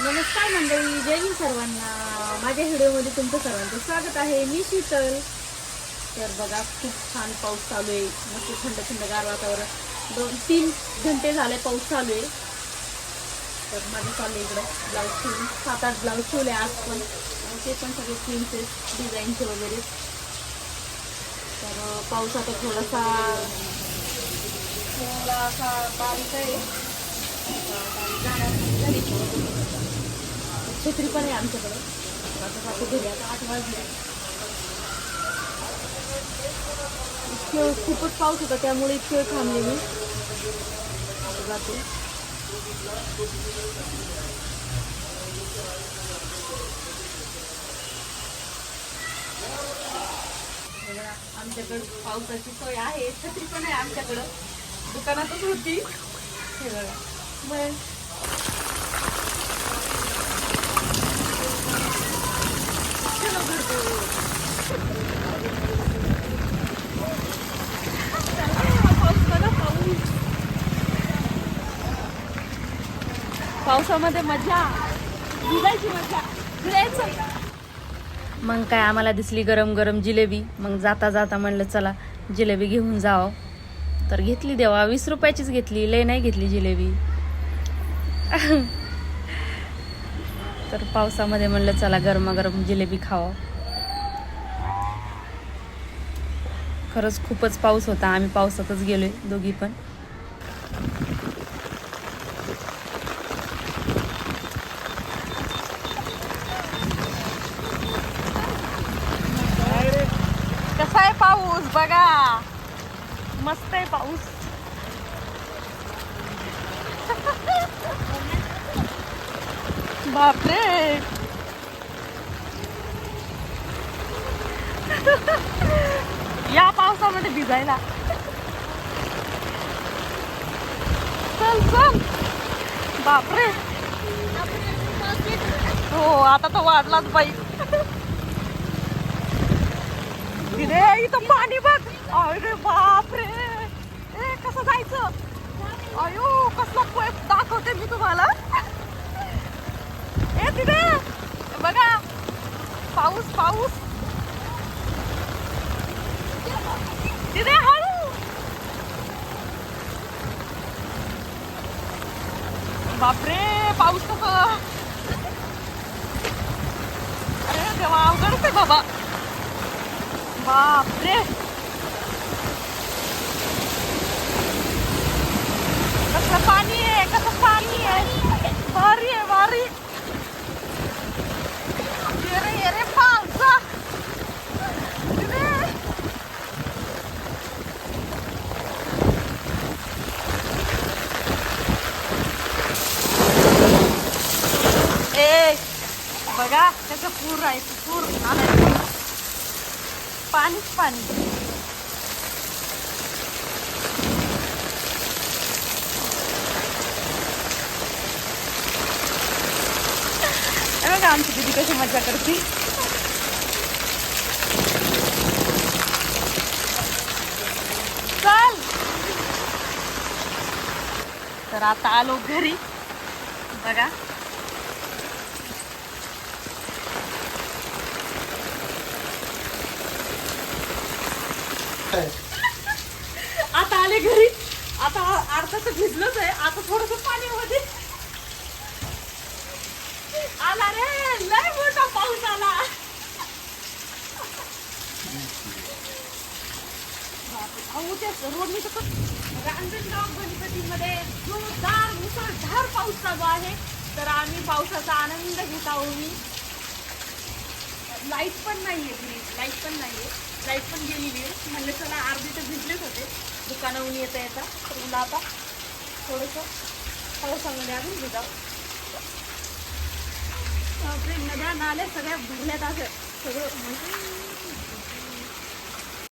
नमस्कार मंडळी जय हिंद सर्वांना. माझ्या व्हिडिओमध्ये तुमचं सर्वांचं स्वागत आहे. मी शीतल. तर बघा खूप छान पाऊस चालू आहे. मस्त थंड थंडगार वातावरण. दोन तीन घंटे झाले पाऊस चालू आहे. तर माझं चालू आहे इकडं ब्लाऊज शिवून. सात आठ ब्लाऊज शिवले आज पण. ते पण सगळे प्रिन्सेस डिझाईनचे वगैरे. तर पाऊस आता थोडासा थोडासा बारीक आहे. छत्री पण आहे आमच्याकडे. आता जातो घरी आता आठ वाजले इतके वेळ खूपच पाऊस होता त्यामुळे इतके वेळ थांबले मी. आता जाते. आमच्याकडं पावसाची सोय आहे छत्री पण आहे आमच्याकडं. दुकानातच होती. हे बघा. मग चलो भरतो पाऊस बघा, पाऊस. पावसामध्ये मजा भिजायची मजा मग काय आम्हाला दिसली गरम गरम जिलेबी. मग जाता जाता म्हणलं चला जिलेबी घेऊन जावं. तर घेतली देवा वीस रुपयाचीच घेतली. लय नाही घेतली जिलेबी. तर पावसामध्ये म्हणलं चला गरमागरम जिलेबी खावं. खरंच खूपच पाऊस होता. आम्ही पावसातच गेलोय दोघी पण. कसा आहे पाऊस? बघा. मस्त आहे पाऊस. बापरे. या पावसामध्ये भिजायला. चल चल. बापरे. हो आता तर वाढलाच बाई. तिथे इथं पाणी बघ. अरे बापरे. ए कसं जायचं? अयो कसला दाखवते मी तुम्हाला. ए तिथे! बघा! पाऊस पाऊस! तिथे हळू बापरे पाऊस कसं अरे देवा अवघडच आहे बाबा! बापरे! कसं पाणी आहे कसं पाणी आहे भारी आहे भारी ये रे ये रे पावसा ये रे. ए बघा त्याचं पूर आहे पूर आलाय पाणीच पाणी. बघा आमची दिदी कशी मजा करते. चल. तर आता आलो घरी. बघा. आता आले घरी. आता अर्धा तर भिजलोच आहे. आता थोडस पाण्यामध्ये आला रे. लय मोठा पाऊस आला. अहो त्या रोडनी तर रांजणगाव गणपतीमध्ये जोरदार मुसळधार पाऊस चालू आहे. तर आम्ही पावसाचा आनंद घेत आहोत. मी लाइट पण नाही आहे फ्रीज लाइट पण नाही आहे. लाइट पण गेलेली आहे. म्हणलं चला अर्धी तर भिजलेच होते. दुकानाहून येता येता. तर मला आता थोडंसं पावसामध्ये अजून भिजाव. प्रेम नद्या नाल्या सगळ्या भरल्यात असं. सगळं म्हणजे